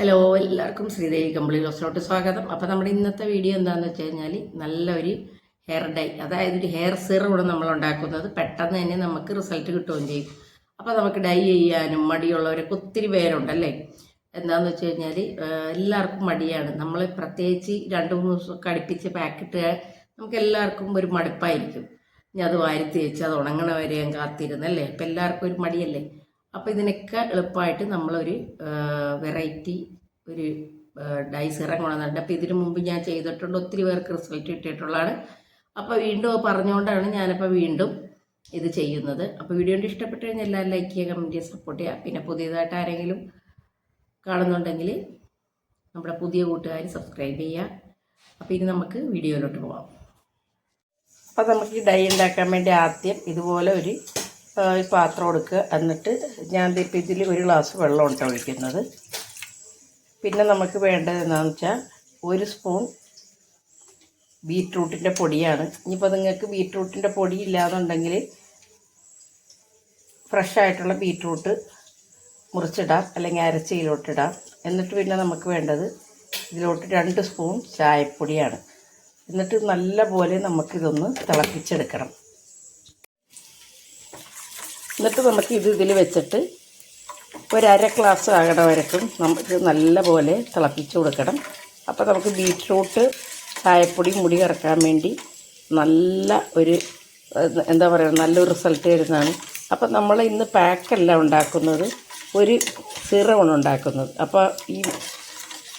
Hello എല്ലാവർക്കും ശ്രീദേവി കമ്പിളി ഹൗസിലോട്ട് സ്വാഗതം. അപ്പോൾ നമ്മുടെ ഇന്നത്തെ വീഡിയോ എന്താണെന്ന് വെച്ച് കഴിഞ്ഞാൽ നല്ലൊരു ഹെയർ ഡൈ അതായത് ഒരു ഹെയർ സിറമാണ് നമ്മൾ ഉണ്ടാക്കുന്നത്. പെട്ടെന്ന് തന്നെ നമുക്ക് റിസൾട്ട് കിട്ടുകയും ചെയ്യും. അപ്പോൾ നമുക്ക് ഡൈ ചെയ്യാനും മടിയുള്ളവരൊക്കെ ഒത്തിരി പേരുണ്ടല്ലേ? എന്താണെന്ന് വെച്ച് കഴിഞ്ഞാൽ എല്ലാവർക്കും മടിയാണ്. നമ്മൾ പ്രത്യേകിച്ച് രണ്ട് മൂന്ന് ദിവസം കടിപ്പിച്ച് പാക്കിട്ട് നമുക്ക് എല്ലാവർക്കും ഒരു മടുപ്പായിരിക്കും. ഇനി അത് വാരി തേച്ച് അത് ഉണങ്ങണ വരെ ഞാൻ കാത്തിരുന്നല്ലേ അപ്പം എല്ലാവർക്കും ഒരു മടിയല്ലേ? അപ്പോൾ ഇതിനൊക്കെ എളുപ്പമായിട്ട് നമ്മളൊരു വെറൈറ്റി ഒരു ഡൈ സിറം കൊണ്ടുവന്നിട്ടുണ്ട് അപ്പോൾ ഇതിനു മുമ്പ് ഞാൻ ചെയ്തിട്ടുണ്ട് ഒത്തിരി പേർക്ക് റിസൾട്ട് കിട്ടിയിട്ടുള്ളതാണ്. അപ്പോൾ വീണ്ടും പറഞ്ഞുകൊണ്ടാണ് ഞാനിപ്പോൾ വീണ്ടും ഇത് ചെയ്യുന്നത്. അപ്പോൾ വീഡിയോ ഇഷ്ടപ്പെട്ട് കഴിഞ്ഞാൽ എല്ലാവരും ലൈക്ക് ചെയ്യുക കമന്റ് ചെയ്യുക സപ്പോർട്ട് ചെയ്യുക. പിന്നെ പുതിയതായിട്ട് ആരെങ്കിലും കാണുന്നുണ്ടെങ്കിൽ നമ്മുടെ പുതിയ കൂട്ടുകാർ സബ്സ്ക്രൈബ് ചെയ്യുക. അപ്പോൾ ഇനി നമുക്ക് വീഡിയോയിലോട്ട് പോവാം. അപ്പോൾ നമുക്ക് ഈ ഡൈ ഉണ്ടാക്കാൻ വേണ്ടി ആദ്യം ഇതുപോലെ ഒരു ഈ പാത്രം എടുക്കുക എന്നിട്ട് ഞാൻ ഇപ്പം ഇതിൽ ഒരു ഗ്ലാസ് വെള്ളം ഉണ്ട് ഒഴിക്കുന്നത്. പിന്നെ നമുക്ക് വേണ്ടത് എന്താണെന്ന് വെച്ചാൽ ഒരു സ്പൂൺ ബീറ്റ്റൂട്ടിന്റെ പൊടിയാണ്. ഇനിയിപ്പോൾ നിങ്ങൾക്ക് ബീറ്റ്റൂട്ടിന്റെ പൊടി ഇല്ലാന്നുണ്ടെങ്കിൽ ഫ്രഷ് ആയിട്ടുള്ള ബീറ്റ്റൂട്ട് മുറിച്ചിടാം. അല്ലെങ്കിൽ അരച്ചയിലോട്ടിടാം. എന്നിട്ട് പിന്നെ നമുക്ക് വേണ്ടത് ഇതിലോട്ട് രണ്ട് സ്പൂൺ ചായപ്പൊടിയാണ്. എന്നിട്ട് നല്ല പോലെ നമുക്കിതൊന്ന് തിളപ്പിച്ചെടുക്കണം. എന്നിട്ട് നമുക്ക് ഇത് ഇതിൽ വെച്ചിട്ട് ഒരര ഗ്ലാസ് ആകണ വരക്കും നമുക്ക് നല്ല പോലെ തിളപ്പിച്ച് കൊടുക്കണം. അപ്പോൾ നമുക്ക് ബീറ്റ്റൂട്ട് ചായപ്പൊടി മുടി കറക്കാൻ വേണ്ടി നല്ല ഒരു എന്താ പറയുക നല്ലൊരു റിസൾട്ട് വരുന്നതാണ് അപ്പോൾ നമ്മൾ ഇന്ന് പാക്കല്ല ഉണ്ടാക്കുന്നത് ഒരു സിറമാണ് ഉണ്ടാക്കുന്നത്. അപ്പോൾ ഈ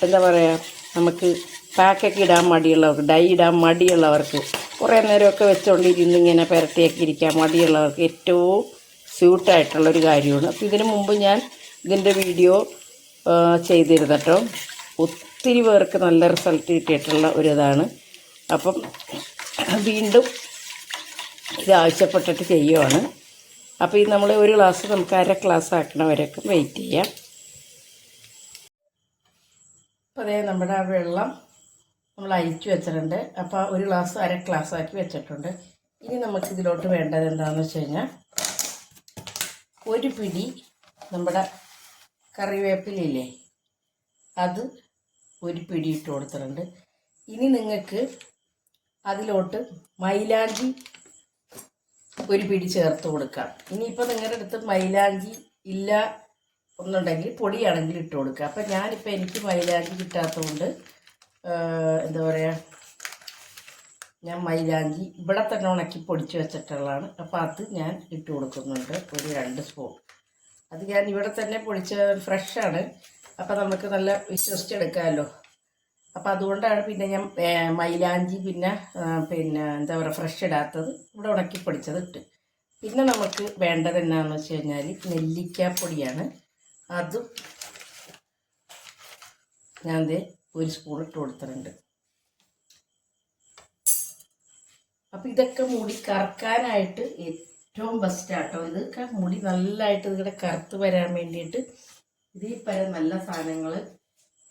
എന്താ പറയുക നമുക്ക് പാക്കൊക്കെ ഇടാൻ മടിയുള്ളവർക്ക് ഡൈ ഇടാൻ മടിയുള്ളവർക്ക് കുറേ നേരമൊക്കെ വെച്ചുകൊണ്ടിരുന്ന് ഇങ്ങനെ പുരട്ടിയൊക്കെ ഇരിക്കാൻ മടിയുള്ളവർക്ക് ഏറ്റവും സ്യൂട്ടായിട്ടുള്ളൊരു കാര്യമാണ്. അപ്പോൾ ഇതിനു മുമ്പ് ഞാൻ ഇതിന്റെ വീഡിയോ ചെയ്തിരുന്നു കേട്ടോ ഒത്തിരി പേർക്ക് നല്ല റിസൾട്ട് കിട്ടിയിട്ടുള്ള ഒരിതാണ്. അപ്പം വീണ്ടും ഇത് ആവശ്യപ്പെട്ടിട്ട് ചെയ്യുവാണ്. അപ്പോൾ ഈ നമ്മൾ ഒരു ഗ്ലാസ് നമുക്ക് അര ഗ്ലാസ് ആക്കണവരൊക്കെ വെയിറ്റ് ചെയ്യാം. അപ്പോൾ അതേ നമ്മുടെ ആ വെള്ളം നമ്മൾ അരിച്ചു വെച്ചിട്ടുണ്ട്. അപ്പോൾ ഒരു ഗ്ലാസ് അര ഗ്ലാസ് ആക്കി വെച്ചിട്ടുണ്ട്. ഇനി നമുക്ക് ഇതിലോട്ട് വേണ്ടത് എന്താണെന്ന് വെച്ച് കഴിഞ്ഞാൽ ഒരു പിടി നമ്മുടെ കറിവേപ്പിലില്ലേ അത് ഒരു പിടി ഇട്ട് കൊടുത്തിട്ടുണ്ട്. ഇനി നിങ്ങൾക്ക് അതിലോട്ട് മൈലാഞ്ചി ഒരു പിടി ചേർത്ത് കൊടുക്കാം. ഇനിയിപ്പോൾ നിങ്ങളുടെ അടുത്ത് മൈലാഞ്ചി ഇല്ല ഒന്നുണ്ടെങ്കിൽ പൊടിയാണെങ്കിൽ ഇട്ട് കൊടുക്കുക. അപ്പം ഞാനിപ്പോൾ എനിക്ക് മൈലാഞ്ചി കിട്ടാത്തതുകൊണ്ട് എന്താ പറയുക ഞാൻ മൈലാഞ്ചി ഇവിടെ തന്നെ ഉണക്കി പൊടിച്ച് വെച്ചിട്ടുള്ളതാണ്. അപ്പോൾ അത് ഞാൻ ഇട്ട് കൊടുക്കുന്നുണ്ട്. ഒരു രണ്ട് സ്പൂൺ. അത് ഞാൻ ഇവിടെ തന്നെ പൊടിച്ച ഫ്രഷാണ്. അപ്പോൾ നമുക്ക് നല്ല വിശ്വസിച്ചെടുക്കാമല്ലോ അപ്പോൾ അതുകൊണ്ടാണ് പിന്നെ ഞാൻ മൈലാഞ്ചി പിന്നെ പിന്നെ എന്താ പറയുക ഫ്രഷ് ഇടാത്തത് ഇവിടെ ഉണക്കി പൊടിച്ചത് ഇട്ട്. പിന്നെ നമുക്ക് വേണ്ടത് എന്നാന്ന് വെച്ച് കഴിഞ്ഞാൽ നെല്ലിക്കാപ്പൊടിയാണ് അതും ഞാൻ ഒരു സ്പൂൺ ഇട്ട് കൊടുത്തിട്ടുണ്ട്. അപ്പം ഇതൊക്കെ മുടി കറക്കാനായിട്ട് ഏറ്റവും ബെസ്റ്റ് ആട്ടോ. ഇതൊക്കെ മുടി നല്ലതായിട്ട് ഇതിവിടെ കറുത്ത് വരാൻ വേണ്ടിയിട്ട് ഇതിൽ പല നല്ല സാധനങ്ങൾ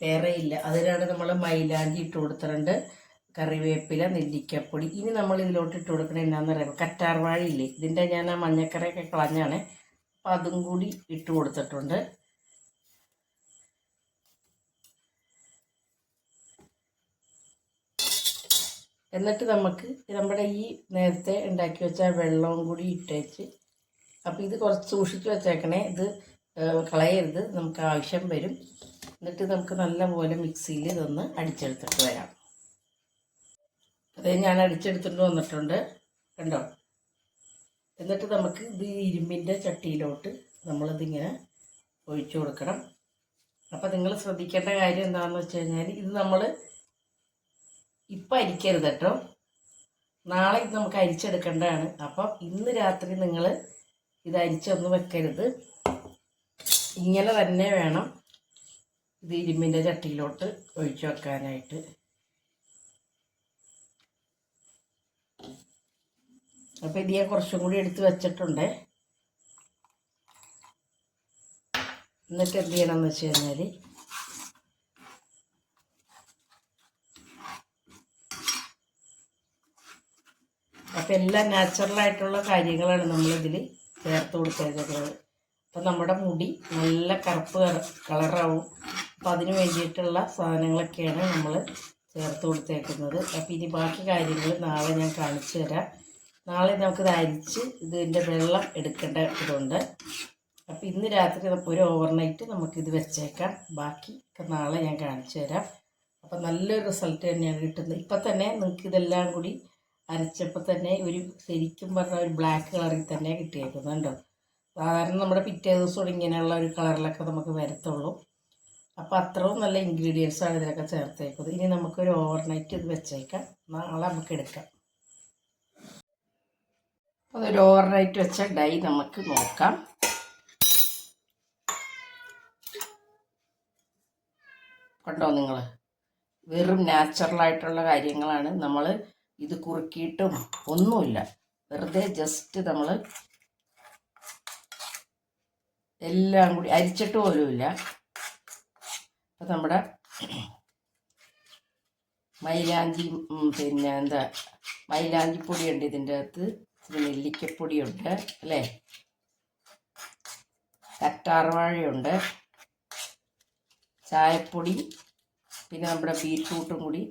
വേറെ ഇല്ല. അതിനാണ് നമ്മൾ മൈലാഞ്ചി ഇട്ട് കൊടുത്തിട്ടുണ്ട്. കറിവേപ്പില നെല്ലിക്കപ്പൊടി. ഇനി നമ്മൾ ഇതിലോട്ട് ഇട്ട് കൊടുക്കണത് എന്താണെന്ന് പറയുമ്പോൾ കറ്റാർവാഴയില്ലേ ഇതിന്റെ ഞാൻ ആ മഞ്ഞക്കറയൊക്കെ കളഞ്ഞാണ്. അപ്പം അതും കൂടി ഇട്ട് കൊടുത്തിട്ടുണ്ട്. എന്നിട്ട് നമുക്ക് നമ്മുടെ ഈ നേരത്തെ ഉണ്ടാക്കി വെച്ച വെള്ളവും കൂടി ഇട്ടേച്ച് അപ്പോൾ ഇത് കുറച്ച് സൂക്ഷിച്ച് വെച്ചേക്കണേ. ഇത് കളയരുത്. നമുക്ക് ആവശ്യം വരും. എന്നിട്ട് നമുക്ക് നല്ലപോലെ മിക്സിയിൽ ഇതൊന്ന് അടിച്ചെടുത്തിട്ട് വരാം. അതേ ഞാൻ അടിച്ചെടുത്തിട്ട് വന്നിട്ടുണ്ട്. കണ്ടോ? എന്നിട്ട് നമുക്ക് ഇത് ഇരുമ്പിന്റെ ചട്ടിയിലോട്ട് നമ്മളിതിങ്ങനെ ഒഴിച്ചു കൊടുക്കണം. അപ്പോൾ നിങ്ങൾ ശ്രദ്ധിക്കേണ്ട കാര്യം എന്താണെന്ന് വെച്ച് കഴിഞ്ഞാൽ ഇത് നമ്മൾ ഇപ്പം അരിക്കരുത് കേട്ടോ നാളെ ഇത് നമുക്ക് അരിച്ചെടുക്കേണ്ടതാണ്. അപ്പം ഇന്ന് രാത്രി നിങ്ങൾ ഇത് അരിച്ചൊന്ന് വെക്കരുത്. ഇങ്ങനെ തന്നെ വേണം ഇത് ഇരുമ്പിന്റെ ചട്ടിയിലോട്ട് ഒഴിച്ചു വെക്കാനായിട്ട്. അപ്പം ഇത് ഞാൻ കുറച്ചും കൂടി എടുത്ത് വെച്ചിട്ടുണ്ട്. എന്നിട്ട് എന്ത് ചെയ്യണമെന്ന് വെച്ച് കഴിഞ്ഞാൽ അപ്പം എല്ലാം നാച്ചുറലായിട്ടുള്ള കാര്യങ്ങളാണ് നമ്മളിതിൽ ചേർത്ത് കൊടുത്തേക്കുന്നത്. അപ്പം നമ്മുടെ മുടി നല്ല കറുപ്പ് കളറാവും. അപ്പം അതിന് വേണ്ടിയിട്ടുള്ള സാധനങ്ങളൊക്കെയാണ് നമ്മൾ ചേർത്ത് കൊടുത്തേക്കുന്നത്. അപ്പോൾ ഇനി ബാക്കി കാര്യങ്ങൾ നാളെ ഞാൻ കാണിച്ചു തരാം. നാളെ നമുക്കിത് അരിച്ച് ഇതിന്റെ വെള്ളം എടുക്കേണ്ട ഇതുണ്ട് അപ്പോൾ ഇന്ന് രാത്രി ഒരു ഓവർനൈറ്റ് നമുക്കിത് വെച്ചേക്കാം. ബാക്കി നാളെ ഞാൻ കാണിച്ചു തരാം. അപ്പം നല്ലൊരു റിസൾട്ട് തന്നെയാണ് കിട്ടുന്നത്. ഇപ്പം തന്നെ നിങ്ങൾക്ക് ഇതെല്ലാം കൂടി അരച്ചപ്പോൾ തന്നെ ഒരു ശരിക്കും പറഞ്ഞാൽ ഒരു ബ്ലാക്ക് കളറിൽ തന്നെ കിട്ടിയേക്കുന്നുണ്ടോ സാധാരണ നമ്മുടെ പിറ്റേ ദിവസം ഇങ്ങനെയുള്ള ഒരു കളറിലൊക്കെ നമുക്ക് വരത്തുള്ളൂ. അപ്പോൾ അത്രയും നല്ല ഇൻഗ്രീഡിയൻസാണ് ഇതിലൊക്കെ ചേർത്തേക്കുന്നത്. ഇനി നമുക്കൊരു ഓവർനൈറ്റ് ഇത് വെച്ചേക്കാം. നാളെ നമുക്ക് എടുക്കാം. അതൊരു ഓവർനൈറ്റ് വെച്ച ഡൈ നമുക്ക് നോക്കാം. കണ്ടോ നിങ്ങൾ വെറും നാച്ചുറലായിട്ടുള്ള കാര്യങ്ങളാണ് നമ്മൾ ഇത് കുറുക്കിയിട്ടും ഒന്നുമില്ല. വെറുതെ ജസ്റ്റ് നമ്മൾ എല്ലാം കൂടി അരിച്ചിട്ട് പോലുമില്ല. അപ്പം നമ്മുടെ മൈലാഞ്ചി പിന്നെ എന്താ മൈലാഞ്ചി പൊടിയുണ്ട് ഇതിന്റെ അകത്ത്. ഇച്ചിരി നെല്ലിക്കപ്പൊടിയുണ്ട് അല്ലേ? കറ്റാർവാഴയുണ്ട് ചായപ്പൊടി പിന്നെ നമ്മുടെ ബീറ്റ്റൂട്ടും കൂടി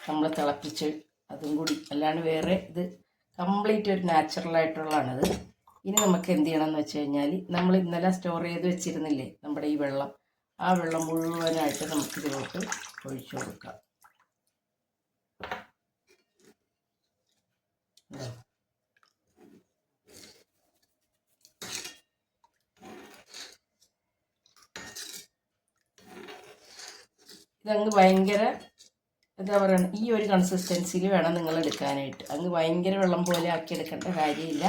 നമ്മൾ തിളപ്പിച്ച് അതും കൂടി. അല്ലാണ്ട് വേറെ ഇത് കംപ്ലീറ്റ് ഒരു നാച്ചുറൽ ആയിട്ടുള്ളതാണത്. ഇനി നമുക്ക് എന്ത് ചെയ്യണം എന്ന് വെച്ച് കഴിഞ്ഞാൽ നമ്മൾ ഇന്നലെ സ്റ്റോർ ചെയ്ത് വെച്ചിരുന്നില്ലേ നമ്മുടെ ഈ വെള്ളം? ആ വെള്ളം മുഴുവനായിട്ട് നമുക്ക് ഇതിലോട്ട് ഒഴിച്ചു കൊടുക്കാം. ഇതാ. ഇതങ്ങ് ഭയങ്കര എന്താ പറയുക ഈ ഒരു കൺസിസ്റ്റൻസിയിൽ വേണം നിങ്ങൾ എടുക്കാനായിട്ട്. അങ്ങ് ഭയങ്കര വെള്ളം പോലെ ആക്കി എടുക്കേണ്ട കാര്യമില്ല.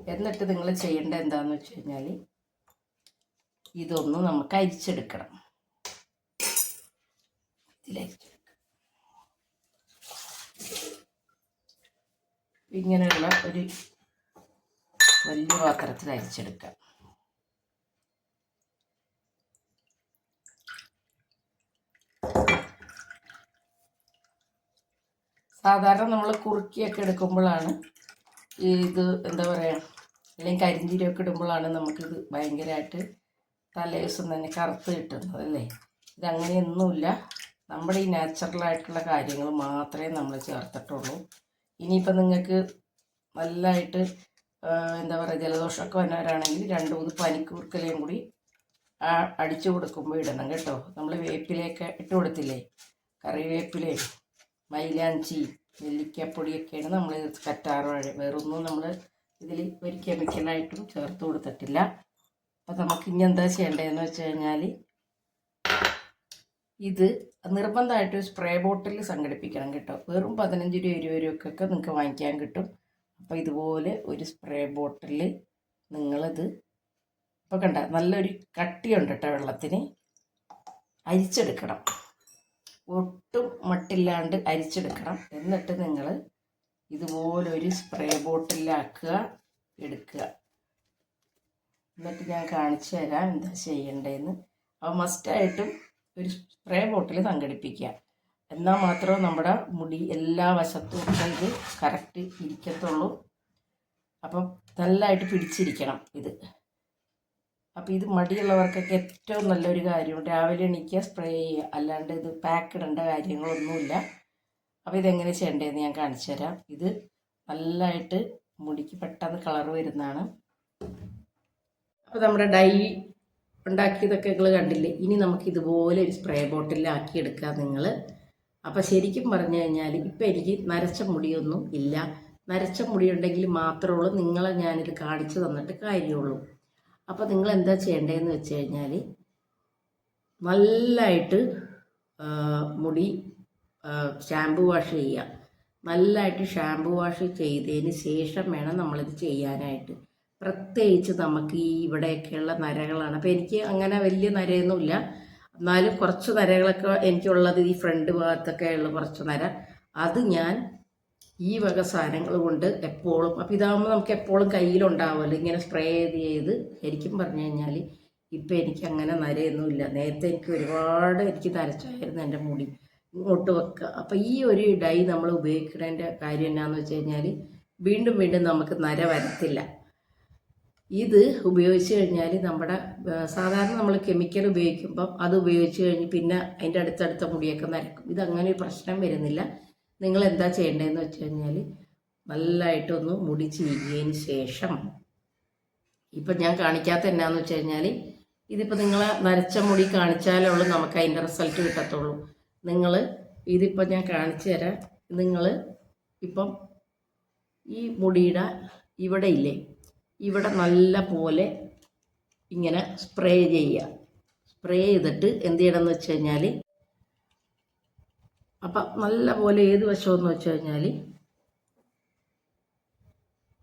എന്നിട്ട് നിങ്ങൾ ചെയ്യേണ്ട എന്താണെന്ന് വെച്ച് കഴിഞ്ഞാൽ ഇതൊന്ന് നമുക്ക് അരിച്ചെടുക്കണം. ഇങ്ങനെയുള്ള ഒരു വലിയ പാത്രത്തിൽ അരിച്ചെടുക്കാം. സാധാരണ നമ്മൾ കുറുക്കിയൊക്കെ എടുക്കുമ്പോഴാണ് ഇത് എന്താ പറയുക അല്ലെങ്കിൽ കരിഞ്ചീരൊക്കെ ഇടുമ്പോഴാണ് നമുക്കിത് ഭയങ്കരമായിട്ട് തലേ ദിവസം തന്നെ കറുത്ത് കിട്ടുന്നത് അല്ലേ? ഇതങ്ങനെയൊന്നുമില്ല നമ്മുടെ ഈ നാച്ചുറലായിട്ടുള്ള കാര്യങ്ങൾ മാത്രമേ നമ്മൾ ചേർത്തിട്ടുള്ളൂ. ഇനിയിപ്പോൾ നിങ്ങൾക്ക് നല്ലതായിട്ട് എന്താ പറയുക ജലദോഷമൊക്കെ വന്നവരാണെങ്കിൽ രണ്ട് മൂന്ന് പനിക്കൂർക്കലയും കൂടി അടിച്ചു കൊടുക്കുമ്പോൾ ഇടണം കേട്ടോ. നമ്മൾ വേപ്പിലയൊക്കെ ഇട്ട് കൊടുത്തില്ലേ? കറിവേപ്പിലയും മൈലാഞ്ചി നെല്ലിക്കപ്പൊടിയൊക്കെയാണ് നമ്മൾ കറ്റാറ് കറ്റാർവാഴ വേറൊന്നും നമ്മൾ ഇതിൽ ഒരു കെമിക്കലായിട്ടും ചേർത്ത് കൊടുത്തിട്ടില്ല. അപ്പം നമുക്ക് ഇനി എന്താ ചെയ്യേണ്ടതെന്ന് വെച്ച് കഴിഞ്ഞാൽ ഇത് നിർബന്ധമായിട്ട് സ്പ്രേ ബോട്ടിൽ സംഘടിപ്പിക്കണം കേട്ടോ. വെറും പതിനഞ്ച് രൂപ ഇരുപത് രൂപക്കൊക്കെ നിങ്ങൾക്ക് വാങ്ങിക്കാൻ കിട്ടും. അപ്പോൾ ഇതുപോലെ ഒരു സ്പ്രേ ബോട്ടിൽ നിങ്ങളിത് ഇപ്പോൾ കണ്ട നല്ലൊരു കട്ടിയുണ്ട് കേട്ടോ വെള്ളത്തിന്. അരിച്ചെടുക്കണം. ഒട്ടും മട്ടില്ലാണ്ട് അരിച്ചെടുക്കണം. എന്നിട്ട് നിങ്ങൾ ഇതുപോലൊരു സ്പ്രേ ബോട്ടിലാക്കുക എടുക്കുക. എന്നിട്ട് ഞാൻ കാണിച്ചു തരാം എന്താ ചെയ്യേണ്ടതെന്ന്. അപ്പോൾ മസ്റ്റായിട്ടും ഒരു സ്പ്രേ ബോട്ടിൽ സംഘടിപ്പിക്കുക. എന്നാൽ മാത്രമേ നമ്മുടെ മുടി എല്ലാ വശത്തും ഇത് കറക്റ്റ് ഇരിക്കത്തുള്ളൂ. അപ്പം നല്ലതായിട്ട് പിടിച്ചിരിക്കണം ഇത്. അപ്പോൾ ഇത് മടിയുള്ളവർക്കൊക്കെ ഏറ്റവും നല്ലൊരു കാര്യം രാവിലെ എണീക്കുക സ്പ്രേ ചെയ്യുക. അല്ലാണ്ട് ഇത് പാക്ക് ഇടേണ്ട കാര്യങ്ങളൊന്നുമില്ല. അപ്പോൾ ഇതെങ്ങനെ ചെയ്യേണ്ടതെന്ന് ഞാൻ കാണിച്ചു തരാം. ഇത് നല്ലതായിട്ട് മുടിക്ക് പെട്ടെന്ന് കളർ വരുന്നതാണ്. അപ്പോൾ നമ്മുടെ ഡൈ ഉണ്ടാക്കിയതൊക്കെ നിങ്ങൾ കണ്ടില്ലേ? ഇനി നമുക്ക് ഇതുപോലെ ഒരു സ്പ്രേ ബോട്ടിലാക്കി എടുക്കുക നിങ്ങൾ അപ്പോൾ ശരിക്കും പറഞ്ഞു കഴിഞ്ഞാൽ ഇപ്പം എനിക്ക് നരച്ച മുടിയൊന്നും ഇല്ല. നരച്ച മുടിയുണ്ടെങ്കിൽ മാത്രമേ ഉള്ളൂ. നിങ്ങളെ ഞാനിത് കാണിച്ചു തന്നിട്ട് കാര്യമുള്ളൂ. അപ്പോൾ നിങ്ങൾ എന്താ ചെയ്യേണ്ടതെന്ന് വെച്ച് കഴിഞ്ഞാൽ നല്ലതായിട്ട് മുടി ഷാമ്പു വാഷ് ചെയ്യുക. നല്ലതായിട്ട് ഷാമ്പു വാഷ് ചെയ്തതിന് ശേഷം വേണം നമ്മളിത് ചെയ്യാനായിട്ട്. പ്രത്യേകിച്ച് നമുക്ക് ഈ ഇവിടെയൊക്കെയുള്ള നരകളാണ്. അപ്പോൾ എനിക്ക് അങ്ങനെ വലിയ നരയൊന്നുമില്ല. എന്നാലും കുറച്ച് നരകളൊക്കെ എനിക്കുള്ളത് ഈ ഫ്രണ്ട് ഭാഗത്തൊക്കെ ഉള്ള കുറച്ച് നര. അത് ഞാൻ ഈ വക സാധനങ്ങൾ കൊണ്ട് എപ്പോഴും അപ്പോൾ ഇതാകുമ്പോൾ നമുക്ക് എപ്പോഴും കയ്യിലുണ്ടാവുമല്ലോ. ഇങ്ങനെ സ്പ്രേ ചെയ്ത് ചെയ്ത് ശരിക്കും പറഞ്ഞു കഴിഞ്ഞാൽ ഇപ്പം എനിക്ക് അങ്ങനെ നരയൊന്നുമില്ല നേരത്തെ എനിക്ക് ഒരുപാട് എനിക്ക് നരച്ചായിരുന്നു എന്റെ മുടി ഇങ്ങോട്ട് വെക്കുക അപ്പോൾ ഈ ഒരു ഡൈ നമ്മൾ ഉപയോഗിക്കുന്നതിന്റെ കാര്യം എന്നാന്ന് വെച്ച് കഴിഞ്ഞാൽ വീണ്ടും വീണ്ടും നമുക്ക് നര വരത്തില്ല. ഇത് ഉപയോഗിച്ച് കഴിഞ്ഞാൽ നമ്മുടെ സാധാരണ നമ്മൾ കെമിക്കൽ ഉപയോഗിക്കുമ്പം അത് ഉപയോഗിച്ച് കഴിഞ്ഞ് പിന്നെ അതിന്റെ അടുത്തടുത്ത മുടിയൊക്കെ നരക്കും. ഇത് അങ്ങനെ ഒരു പ്രശ്നം വരുന്നില്ല. നിങ്ങൾ എന്താ ചെയ്യേണ്ടതെന്ന് വെച്ച് കഴിഞ്ഞാൽ നല്ലതായിട്ടൊന്ന് മുടി ചീകിയതിന് ശേഷം ഇപ്പം ഞാൻ കാണിക്കാത്ത എന്നാന്ന് വെച്ച് കഴിഞ്ഞാൽ ഇതിപ്പോൾ നിങ്ങൾ നരച്ച മുടി കാണിച്ചാലേ ഉള്ളൂ നമുക്ക് അതിന്റെ റിസൾട്ട് കിട്ടത്തുള്ളൂ. നിങ്ങൾ ഇതിപ്പോൾ ഞാൻ കാണിച്ചു തരാം. നിങ്ങൾ ഇപ്പം ഈ മുടിയുടെ ഇവിടെ ഇല്ലേ? ഇവിടെ നല്ല പോലെ ഇങ്ങനെ സ്പ്രേ ചെയ്യുക. സ്പ്രേ ചെയ്തിട്ട് എന്ത് ചെയ്യണമെന്ന് വെച്ച് കഴിഞ്ഞാൽ അപ്പം നല്ല പോലെ ഏത് വശമെന്ന് വെച്ച് കഴിഞ്ഞാൽ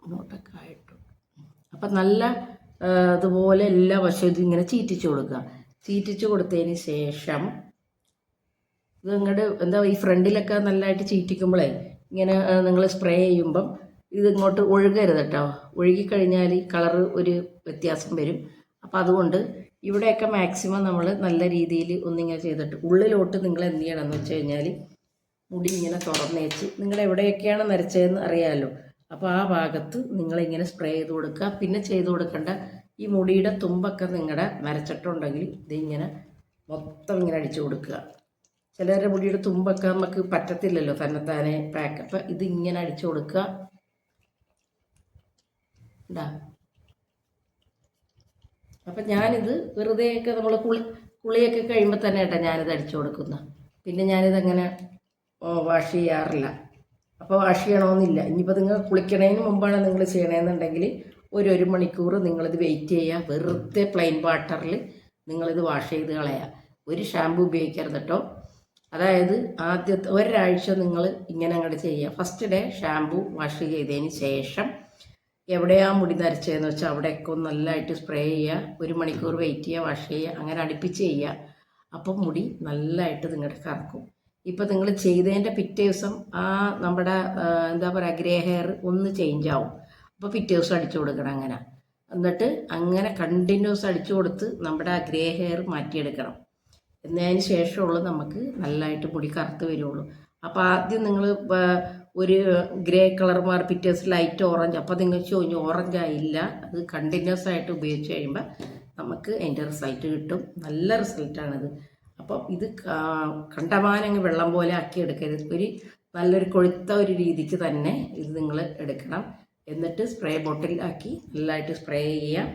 അങ്ങോട്ടൊക്കെ അപ്പം നല്ല അതുപോലെ എല്ലാ വശവും ഇങ്ങനെ ചീറ്റിച്ച് കൊടുക്കുക. ചീറ്റിച്ച് കൊടുത്തതിന് ശേഷം ഇത് നിങ്ങളുടെ എന്താ ഈ ഫ്രണ്ടിലൊക്കെ നല്ലതായിട്ട് ചീറ്റിക്കുമ്പോഴേ ഇങ്ങനെ നിങ്ങൾ സ്പ്രേ ചെയ്യുമ്പം ഇത് ഇങ്ങോട്ട് ഒഴുകരുത് കേട്ടോ. ഒഴുകിക്കഴിഞ്ഞാൽ കളറ് ഒരു വ്യത്യാസം വരും. അപ്പം അതുകൊണ്ട് ഇവിടെയൊക്കെ മാക്സിമം നമ്മൾ നല്ല രീതിയിൽ ഒന്നിങ്ങനെ ചെയ്തിട്ട് ഉള്ളിലോട്ട് നിങ്ങൾ എന്ത് ചെയ്യണമെന്ന് വെച്ച് കഴിഞ്ഞാൽ മുടി ഇങ്ങനെ തുറന്നേച്ച് നിങ്ങൾ എവിടെയൊക്കെയാണ് നരച്ചതെന്ന് അറിയാമല്ലോ അപ്പോൾ ആ ഭാഗത്ത് നിങ്ങളിങ്ങനെ സ്പ്രേ ചെയ്ത് കൊടുക്കുക. പിന്നെ ചെയ്ത് കൊടുക്കേണ്ട ഈ മുടിയുടെ തുമ്പൊക്കെ നിങ്ങളുടെ നരച്ചിട്ടുണ്ടെങ്കിൽ ഇതിങ്ങനെ മൊത്തം ഇങ്ങനെ അടിച്ചു കൊടുക്കുക. ചിലരുടെ മുടിയുടെ തുമ്പൊക്കെ നമുക്ക് പറ്റത്തില്ലല്ലോ. തന്നെത്താനെ പാക്ക് അപ്പം ഇതിങ്ങനെ അടിച്ചു കൊടുക്കുക. ഉണ്ടാ അപ്പം ഞാനിത് വെറുതെയൊക്കെ നമ്മൾ കുളി കുളിയൊക്കെ കഴിയുമ്പോൾ തന്നെ കേട്ടോ ഞാനിത് അടിച്ചു കൊടുക്കുന്ന. പിന്നെ ഞാനിതങ്ങനെ വാഷ് ചെയ്യാറില്ല. അപ്പോൾ വാഷ് ചെയ്യണമെന്നില്ല ഇനിയിപ്പോൾ നിങ്ങൾ കുളിക്കണതിന് മുമ്പാണ് നിങ്ങൾ ചെയ്യണമെന്നുണ്ടെങ്കിൽ ഒരു ഒരു മണിക്കൂർ നിങ്ങളിത് വെയിറ്റ് ചെയ്യുക വെറുതെ പ്ലെയിൻ വാട്ടറിൽ നിങ്ങളിത് വാഷ് ചെയ്ത് കളയുക ഒരു ഷാമ്പു ഉപയോഗിക്കരുത് കേട്ടോ അതായത് ആദ്യത്തെ ഒരാഴ്ച നിങ്ങൾ ഇങ്ങനെ അങ്ങോട്ട് ചെയ്യുക ഫസ്റ്റ് ഡേ ഷാമ്പു വാഷ് ചെയ്തതിന് ശേഷം എവിടെയാ മുടി നരച്ചതെന്ന് വെച്ചാൽ അവിടെയൊക്കെ ഒന്ന് നല്ലതായിട്ട് സ്പ്രേ ചെയ്യുക. ഒരു മണിക്കൂർ വെയിറ്റ് ചെയ്യുക വാഷ് ചെയ്യുക അങ്ങനെ അടുപ്പിച്ച് ചെയ്യുക. അപ്പം മുടി നല്ലതായിട്ട് നിങ്ങളുടെ കറക്കും. ഇപ്പം നിങ്ങൾ ചെയ്തതിന്റെ പിറ്റേ ദിവസം ആ നമ്മുടെ എന്താ പറയുക ഗ്രേ ഹെയർ ഒന്ന് ചേഞ്ച് ആവും. അപ്പോൾ പിറ്റേ ദിവസം അടിച്ചു കൊടുക്കണം അങ്ങനെ. എന്നിട്ട് അങ്ങനെ കണ്ടിന്യൂസ് അടിച്ചു കൊടുത്ത് നമ്മുടെ ആ ഗ്രേ ഹെയർ മാറ്റിയെടുക്കണം. എന്നതിന് ശേഷമുള്ളൂ നമുക്ക് നല്ലതായിട്ട് മുടി കറുത്ത് വരുള്ളൂ. അപ്പോൾ ആദ്യം നിങ്ങൾ ഒരു ഗ്രേ കളർ മാർ പിറ്റേ ലൈറ്റ് ഓറഞ്ച് അപ്പോൾ നിങ്ങൾ ചോദിച്ചു ഓറഞ്ച് ആയില്ല. അത് കണ്ടിന്യൂസ് ആയിട്ട് ഉപയോഗിച്ച് കഴിയുമ്പോൾ നമുക്ക് അതിന്റെ റിസൾട്ട് കിട്ടും. നല്ല റിസൾട്ടാണിത് അപ്പോൾ ഇത് കണ്ടമാനങ്ങ് വെള്ളം പോലെ ആക്കി എടുക്കരുത്. ഒരു നല്ലൊരു കൊഴുത്ത ഒരു രീതിക്ക് തന്നെ ഇത് നിങ്ങൾ എടുക്കണം. എന്നിട്ട് സ്പ്രേ ബോട്ടിലാക്കി നല്ലതായിട്ട് സ്പ്രേ ചെയ്യാം.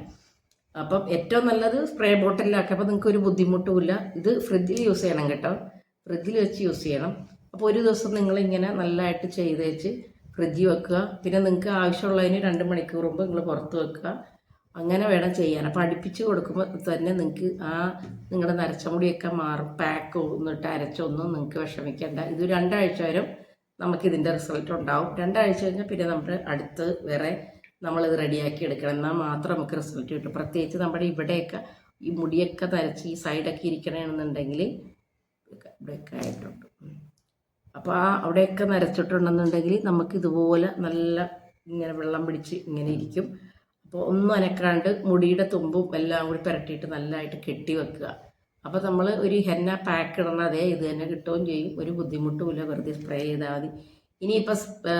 അപ്പം ഏറ്റവും നല്ലത് സ്പ്രേ ബോട്ടിലാക്കി അപ്പോൾ നിങ്ങൾക്ക് ഒരു ബുദ്ധിമുട്ടുമില്ല ഇത് ഫ്രിഡ്ജിൽ യൂസ് ചെയ്യണം കേട്ടോ. ഫ്രിഡ്ജിൽ വെച്ച് യൂസ് ചെയ്യണം. അപ്പോൾ ഒരു ദിവസം നിങ്ങളിങ്ങനെ നല്ലതായിട്ട് ചെയ്ത് വെച്ച് ഫ്രിഡ്ജിൽ വെക്കുക. പിന്നെ നിങ്ങൾക്ക് ആവശ്യമുള്ളതിന് രണ്ട് മണിക്കൂർ മുമ്പ് നിങ്ങൾ പുറത്ത് വെക്കുക. അങ്ങനെ വേണം ചെയ്യാൻ. അപ്പോൾ അടുപ്പിച്ച് കൊടുക്കുമ്പോൾ തന്നെ നിങ്ങൾക്ക് ആ നിങ്ങളുടെ നരച്ച മുടിയൊക്കെ മാറും. പാക്ക് ഒന്നിട്ട് അരച്ചൊന്നും നിങ്ങൾക്ക് വിഷമിക്കേണ്ട. ഇത് രണ്ടാഴ്ച വരും നമുക്കിതിന്റെ റിസൾട്ട് ഉണ്ടാവും. രണ്ടാഴ്ച കഴിഞ്ഞാൽ പിന്നെ നമ്മൾ അടുത്ത് വേറെ നമ്മളിത് റെഡിയാക്കി എടുക്കണം. എന്നാൽ മാത്രം നമുക്ക് റിസൾട്ട് കിട്ടും. പ്രത്യേകിച്ച് നമ്മുടെ ഇവിടെയൊക്കെ ഈ മുടിയൊക്കെ നരച്ച് ഈ സൈഡൊക്കെ ഇരിക്കണമെന്നുണ്ടെങ്കിൽ ഇവിടെയൊക്കെ ആയിട്ടുണ്ട്. അപ്പോൾ ആ അവിടെയൊക്കെ നരച്ചിട്ടുണ്ടെന്നുണ്ടെങ്കിൽ നമുക്ക് ഇതുപോലെ നല്ല ഇങ്ങനെ വെള്ളം പിടിച്ച് ഇങ്ങനെ ഇരിക്കും. അപ്പോൾ ഒന്നും അനക്കാണ്ട് മുടിയുടെ തുമ്പും എല്ലാം കൂടി പുരട്ടിയിട്ട് നല്ലതായിട്ട് കെട്ടി വെക്കുക. അപ്പോൾ നമ്മൾ ഒരു ഹെന്ന പാക്ക് ഇടണം. അതേ ഇത് തന്നെ കിട്ടുകയും ചെയ്യും. ഒരു ബുദ്ധിമുട്ടുമില്ല വെറുതെ സ്പ്രേ ചെയ്താൽ മതി. ഇനിയിപ്പോൾ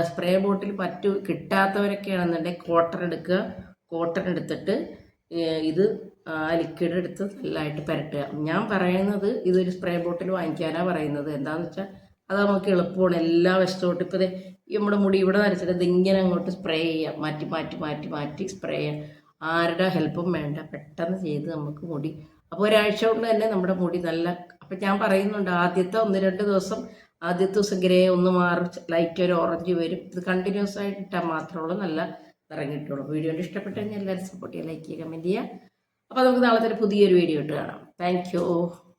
സ്പ്രേ ബോട്ടിൽ പറ്റു കിട്ടാത്തവരൊക്കെ ആണെന്നുണ്ടെങ്കിൽ കോട്ടൺ എടുക്കുക. കോട്ടൺ എടുത്തിട്ട് ഇത് ലിക്വിഡ് എടുത്ത് നല്ലതായിട്ട് പുരട്ടുക. ഞാൻ പറയുന്നത് ഇതൊരു സ്പ്രേ ബോട്ടിൽ വാങ്ങിക്കാനാണ് പറയുന്നത്. എന്താണെന്ന് വെച്ചാൽ അത് നമുക്ക് എളുപ്പമാണ്. എല്ലാ വശത്തോട്ടും ഇപ്പോൾ നമ്മുടെ മുടി ഇവിടെ നരച്ചിട്ട് ഇങ്ങനെ അങ്ങോട്ട് സ്പ്രേ ചെയ്യാം. മാറ്റി മാറ്റി മാറ്റി മാറ്റി സ്പ്രേ ചെയ്യാം. ആരുടെ ഹെൽപ്പും വേണ്ട. പെട്ടെന്ന് ചെയ്ത് നമുക്ക് മുടി. അപ്പോൾ ഒരാഴ്ച കൊണ്ട് തന്നെ നമ്മുടെ മുടി നല്ല അപ്പം ഞാൻ പറയുന്നുണ്ട് ആദ്യത്തെ ഒന്ന് രണ്ട് ദിവസം ആദ്യത്തെ ദിവസം ഗ്രേ ഒന്ന് മാറി ലൈറ്റ് ഒരു ഓറഞ്ച് വരും. ഇത് കണ്ടിന്യൂസ് ആയിട്ട് ഇട്ടാൽ മാത്രമുള്ളൂ നല്ല ഇറങ്ങിയിട്ടുള്ളൂ വീഡിയോ ഇഷ്ടപ്പെട്ടു കഴിഞ്ഞാൽ എല്ലാവരും സപ്പോർട്ട് ചെയ്യുക ലൈക്ക് ചെയ്യുക കമന്റ് ചെയ്യുക. അപ്പോൾ നമുക്ക് നാളത്തെ ഒരു പുതിയൊരു വീഡിയോ ഇട്ട് കാണാം. താങ്ക്